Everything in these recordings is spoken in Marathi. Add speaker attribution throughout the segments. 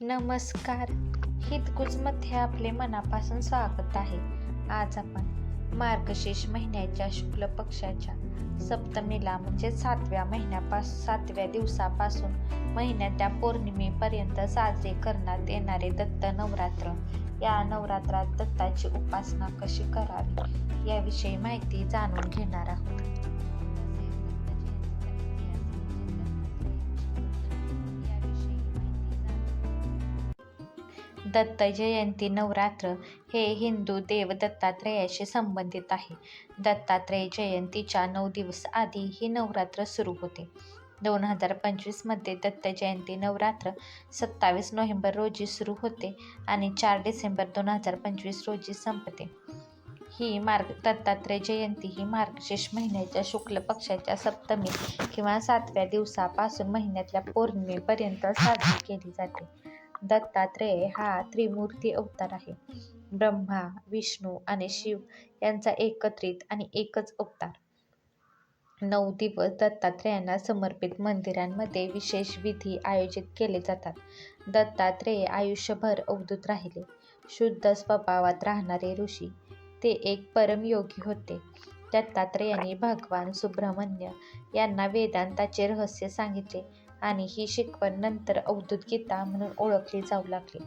Speaker 1: नमस्कार. हितगुजमध्ये आपले मनापासून स्वागत आहे. आज आपण मार्गशीर्ष महिन्याच्या शुक्ल पक्षाच्या सप्तमीला म्हणजे सातव्या महिन्यापास सातव्या दिवसापासून महिन्याच्या पौर्णिमेपर्यंत साजरे करण्यात येणारे दत्त नवरात्र. या नवरात्रात दत्ताची उपासना कशी करावी याविषयी माहिती जाणून घेणार आहोत. दत्त जयंती नवरात्र हे हिंदू देव दत्तात्रेयाशी संबंधित आहे. दत्तात्रेय जयंतीच्या नऊ दिवस आधी ही नवरात्र सुरू होते. दोन हजार पंचवीसमध्ये दत्त जयंती नवरात्र सत्तावीस नोव्हेंबर रोजी सुरू होते आणि चार डिसेंबर दोन हजार पंचवीस रोजी संपते. ही मार्ग दत्तात्रय जयंती ही मार्गशीर्ष महिन्याच्या शुक्ल पक्षाच्या सप्तमी किंवा सातव्या दिवसापासून महिन्यातल्या पौर्णिमेपर्यंत साजरी केली जाते. दत्तात्रेय हा त्रिमूर्ती अवतार आहे. ब्रह्मा विष्णू आणि शिव यांचा एकत्रित आणि एकच अवतार. नऊ दिवस दत्तात्रेयांना समर्पित मंदिरांमध्ये विशेष विधी आयोजित केले जातात. दत्तात्रेय आयुष्यभर अवधूत राहिले. शुद्ध स्वभावात राहणारे ऋषी ते एक परमयोगी होते. दत्तात्रेयांनी भगवान सुब्रह्मण्य यांना वेदांताचे रहस्य सांगितले. आणि ही शिकवण नंतर अवधूत गीता म्हणून ओळखली जाऊ लागली.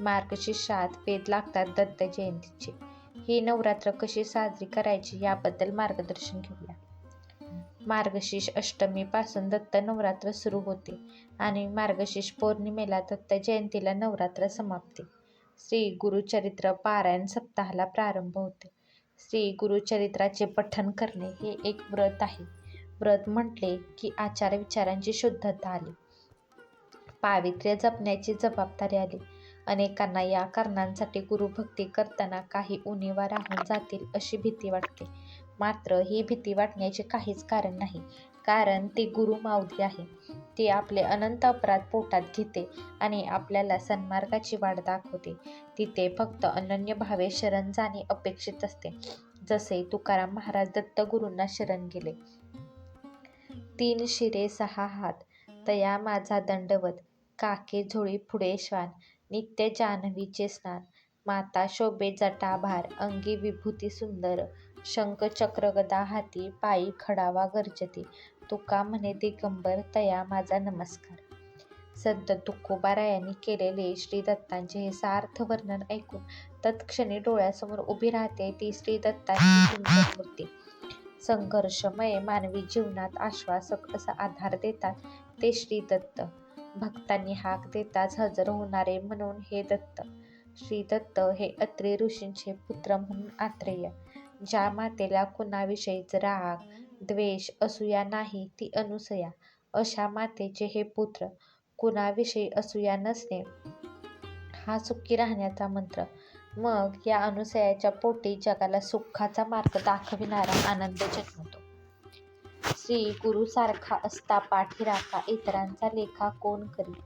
Speaker 1: मार्गशीर्षात वेद लागतात दत्त जयंतीचे. ही नवरात्र कशी साजरी करायची याबद्दल मार्गदर्शन घेऊया. मार्गशीर्ष अष्टमीपासून दत्त नवरात्र सुरू होते आणि मार्गशीर्ष पौर्णिमेला दत्त जयंतीला नवरात्र समाप्ते. श्री गुरुचरित्र पारायण सप्ताहाला प्रारंभ होते. श्री गुरुचरित्राचे पठण करणे हे एक व्रत आहे. व्रत म्हटले की आचार विचारांची शुद्धता आली. पावित्र्य जपण्याची जबाबदारी आली. अनेकांना या कारणांसाठी गुरुभक्ती करताना काही उणीवा राहून जातील अशी भीती वाटते. मात्र ही भीती वाटण्याचे काहीच कारण नाही. कारण ती गुरु माऊली आहे. ती आपले अनंत अपराध पोटात घेते आणि आपल्याला सन्मार्गाची वाट दाखवते. तिथे फक्त अनन्य भावे शरण जाणे अपेक्षित असते. जसे तुकाराम महाराज दत्तगुरूंना शरण गेले. तीन शिरे सहा हात. तया माझा दंडवत. काके झोळी पुढे श्वान. नित्य जान्हवीचे स्नान. माता शोभे जटाभार. अंगी विभूती सुंदर. शंख चक्र गदा हाती. पायी खडावा गर्जते. तुका म्हणे दिगंबर. तया माझा नमस्कार. संत तुकोबारायांनी केलेले श्री दत्तांचे हे सार्थ वर्णन ऐकून तत्क्षणी डोळ्यासमोर उभी राहते ती श्री दत्तांची सुंदर मूर्ती संघर्षमय मानवी जीवनात आश्वासक असा आधार देतात ते श्री दत्त. भक्तांनी हाक देताच हजर होणारे म्हणून हे दत्त. श्री दत्त हे अत्रे ऋषींचे पुत्र म्हणून आत्रेय. ज्या मातेला कुणाविषयीच राग द्वेष असूया नाही ती अनुसया. अशा मातेचे हे पुत्र कुणाविषयी असूया नसणे हा सुखी राहण्याचा मंत्र. मग या अनुसयाच्या पोटी जगाला सुखाचा मार्ग दाखविणारा आनंद जन्मतो. श्री गुरुसारखा असता पाठीराखा इतरांचा लेखा कोण करी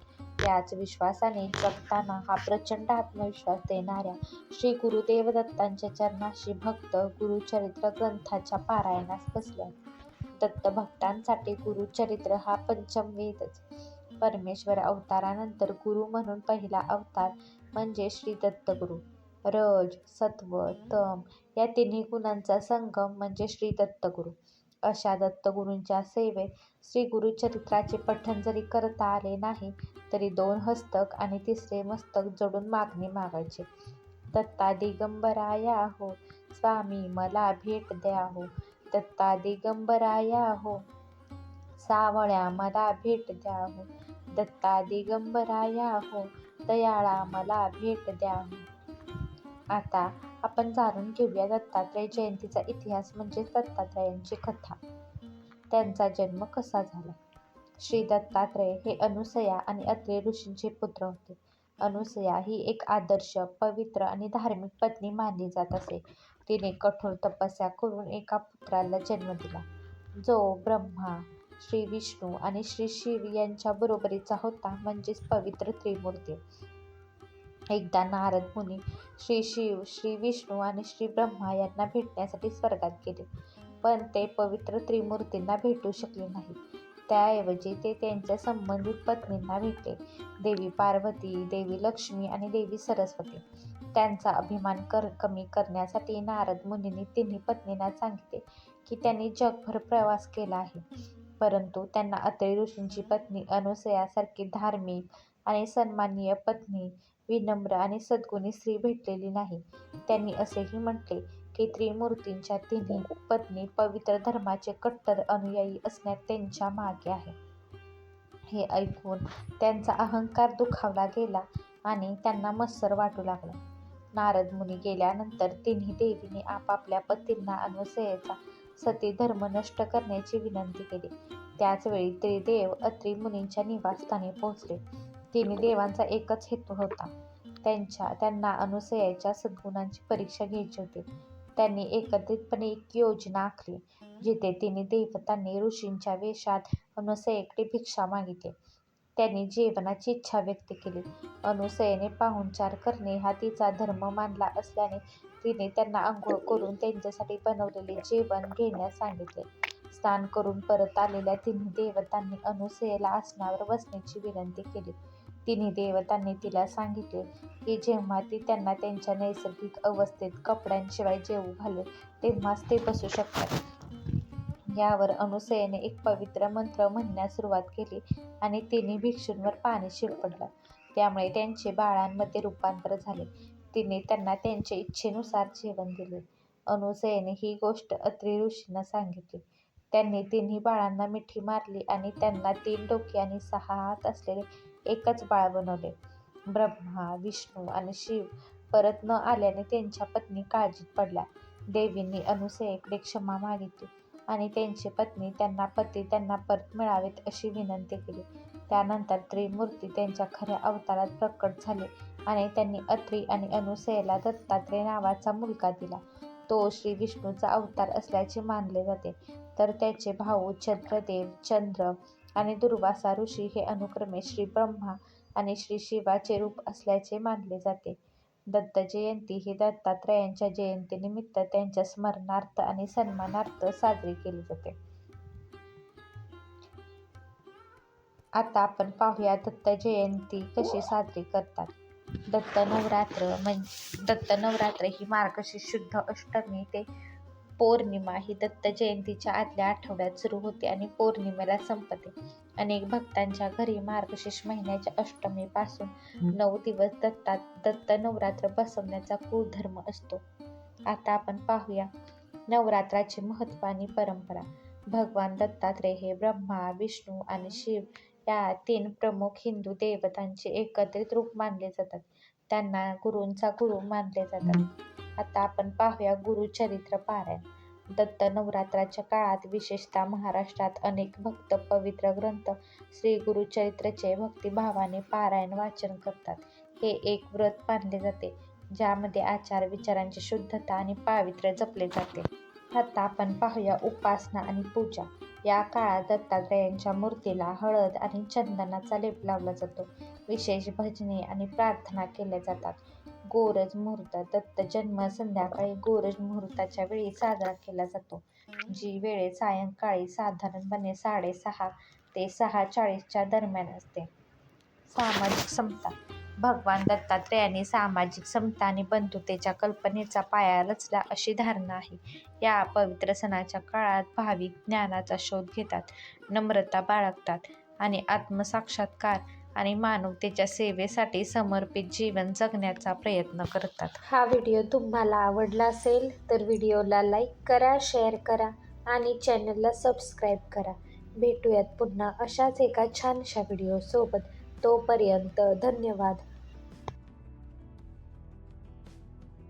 Speaker 1: याच विश्वासाने जगताना हा प्रचंड आत्मविश्वास देणाऱ्या श्री गुरुदेव दत्तांच्या चरणाशी भक्त गुरुचरित्र ग्रंथाच्या पारायणास बसल्या दत्त भक्तांसाठी गुरुचरित्र हा पंचम वेदच. परमेश्वर अवतारानंतर गुरु म्हणून पहिला अवतार म्हणजे श्री दत्तगुरु. रज सत्व तम या तिन्ही गुणांचा संगम म्हणजे श्री दत्तगुरु. अशा दत्तगुरूंच्या सेवेत श्री गुरुचरित्राचे पठण जरी करता आले नाही तरी दोन हस्तक आणि तिसरे मस्तक जोडून मागणी मागायचे. दत्ता दिगंबराया हो स्वामी मला भेट द्या हो. दत्ता दिगंबराया हो सावळ्या मला भेट द्या हो. दत्ता दिगंबराया हो दयाळा मला भेट द्या हो. आता आपण जाणून घेऊया दत्तात्रय जयंतीचा इतिहास म्हणजे दत्तात्रयांची कथा. त्यांचा जन्म कसा झाला? श्री दत्तात्रय हे अनुसया आणि अत्रे ऋषींचे पुत्र होते. अनुसया ही एक आदर्श पवित्र आणि धार्मिक पत्नी मानली जात असे. तिने कठोर तपस्या करून एका पुत्राला जन्म दिला. जो ब्रह्मा श्री विष्णू आणि श्री शिव यांच्या बरोबरीचा होता म्हणजेच पवित्र त्रिमूर्ती. एकदा नारद मुनी श्री शिव श्री विष्णू आणि श्री ब्रह्मा यांना भेटण्यासाठी स्वर्गात गेले. पण ते पवित्र त्रिमूर्तींना भेटू शकले नाही त्याऐवजी ते त्यांच्या संबंधित पत्नींना भेटले. देवी पार्वती देवी लक्ष्मी आणि देवी सरस्वती. त्यांचा अभिमान कर कमी करण्यासाठी नारद मुनींनी तिन्ही पत्नींना सांगितले की त्यांनी जगभर प्रवास केला आहे. परंतु त्यांना अत्रि ऋषींची पत्नी अनुसयासारखी धार्मिक आणि सन्माननीय पत्नी विनम्र आणि सद्गुणी स्त्री भेटलेली नाही. त्यांनी असेही म्हटले की त्रिमूर्तींच्या तिन्ही पत्नी पवित्र धर्माचे कट्टर अनुयायी असण्यात त्यांच्या मागे आहे. हे ऐकून त्यांचा अहंकार दुखावला गेला आणि त्यांना मत्सर वाटू लागला. नारद मुनी गेल्यानंतर तिन्ही देवींनी आपापल्या पतींना अनुसयेचा सती धर्म नष्ट करण्याची विनंती केली. त्याचवेळी त्रिदेव अत्रि मुनींच्या निवासस्थानी पोहोचले. तिन्ही देवांचा एकच हेतू होता. त्यांच्या त्यांना अनुसयाच्या सद्गुणांची परीक्षा घ्यायची होती. त्यांनी एकत्रितपणे एक योजना आखली जिथे तिने देवतांनी ऋषींच्या वेशात अनुसयेकडे भिक्षा मागितली. त्यांनी जेवणाची इच्छा व्यक्त केली. अनुसयेने पाहुणचार करणे हा तिचा धर्म मानला असल्याने तिने त्यांना आंघोळ करून त्यांच्यासाठी बनवलेले जेवण घेण्यास सांगितले. स्नान करून परत आलेल्या तिन्ही देवतांनी अनुसयेला आसनावर बसण्याची विनंती केली. तिन्ही देवतांनी तिला सांगितले की जेव्हा ती त्यांना त्यांच्या नैसर्गिक अवस्थेत कपड्यांशिवाय जेवू घालेल तेव्हाच ते बसू शकतात. यावर अनुसयेने एक पवित्र मंत्र म्हणण्यास सुरुवात केली आणि तिने भिक्षूंवर पाणी शिरपडलं. त्यामुळे त्यांचे बाळांमध्ये रूपांतर झाले. तिने त्यांना त्यांच्या इच्छेनुसार जेवण दिले. अनुसयेने ही गोष्ट अत्री ऋषींना सांगितली. त्यांनी तिन्ही बाळांना मिठी मारली आणि त्यांना तीन डोके आणि सहा हात असलेले एकच बाळ बनवले. ब्रह्मा विष्णू आणि शिव परत न आल्याने त्यांच्या पत्नी काळजीत पडल्या. देवींनी अनुसयेकडे क्षमा मागितली आणि त्यांची पत्नी त्यांना पती त्यांना परत मिळावेत अशी विनंती केली. त्यानंतर त्रिमूर्ती त्यांच्या खऱ्या अवतारात प्रकट झाले आणि त्यांनी अत्री आणि अनुसयेला दत्तात्रय नावाचा मुलगा दिला. तो श्री विष्णूचा अवतार असल्याचे मानले जाते. तर त्याचे भाऊ चंद्रदेव चंद्र आणि दुर्वासा ऋषी हे अनुक्रमे श्री ब्रह्मा आणि श्री शिवाचे रूप असल्याचे मानले जाते. दत्त जयंती ही दत्तात्रयांच्या जयंतीनिमित्त त्यांच्या स्मरणार्थ आणि सन्मानार्थ साजरी केली जाते. आता आपण पाहूया दत्त जयंती कशी साजरी करतात. दत्त नवरात्र म्हणजे दत्त नवरात्र ही मार्गशीर्ष शुद्ध अष्टमी ते पौर्णिमा ही दत्त जयंतीच्या आदल्या आठवड्यात सुरू होते आणि पौर्णिमेला संपते. अनेक भक्तांच्या घरी मार्गशीर्ष महिन्याच्या अष्टमीपासून नऊ दिवस दत्तात दत्त नवरात्र बसवण्याचा कुधर्म असतो. आता आपण पाहूया नवरात्राचे महत्त्व आणि परंपरा. भगवान दत्तात्रय हे ब्रह्मा विष्णू आणि शिव या तीन प्रमुख हिंदू देवतांचे एकत्रित रूप मानले जातात. त्यांना गुरूंचा गुरु मानले जातात. आता आपण पाहूया गुरुचरित्र पारायण. दत्त नवरात्राच्या काळात विशेषतः महाराष्ट्रात अनेक भक्त पवित्र ग्रंथ श्री गुरुचरित्रचे भक्तिभावाने पारायण वाचन करतात. हे एक व्रत मानले जाते ज्यामध्ये आचार विचारांची शुद्धता आणि पावित्र्य जपले जाते. आता आपण पाहूया उपासना आणि पूजा. या काळात दत्तात्रयांच्या मूर्तीला हळद आणि चंदनाचा लेप लावला जातो. विशेष भजने आणि प्रार्थना केल्या जातात. गोरज मुहूर्त दत्त जन्म संध्याकाळी गोरज मुहूर्ताच्या वेळी साजरा केला जातो. जी वेळ सायंकाळी साधारणपणे साडेसहा ते सहा चाळीसच्या दरम्यान असते. सामाजिक समता. भगवान दत्तात्रयाने सामाजिक समता आणि बंधुतेच्या कल्पनेचा पाया रचला अशी धारणा आहे. या पवित्र सणाच्या काळात भाविक ज्ञानाचा शोध घेतात नम्रता बाळगतात आणि आत्मसाक्षात्कार आणि मानवतेच्या सेवेसाठी समर्पित जीवन जगण्याचा प्रयत्न करतात.
Speaker 2: हा व्हिडिओ तुम्हाला आवडला असेल तर व्हिडिओला लाईक करा शेअर करा आणि चॅनलला सबस्क्राईब करा. भेटूयात पुन्हा अशाच एका छानशा व्हिडिओसोबत. तोपर्यंत धन्यवाद.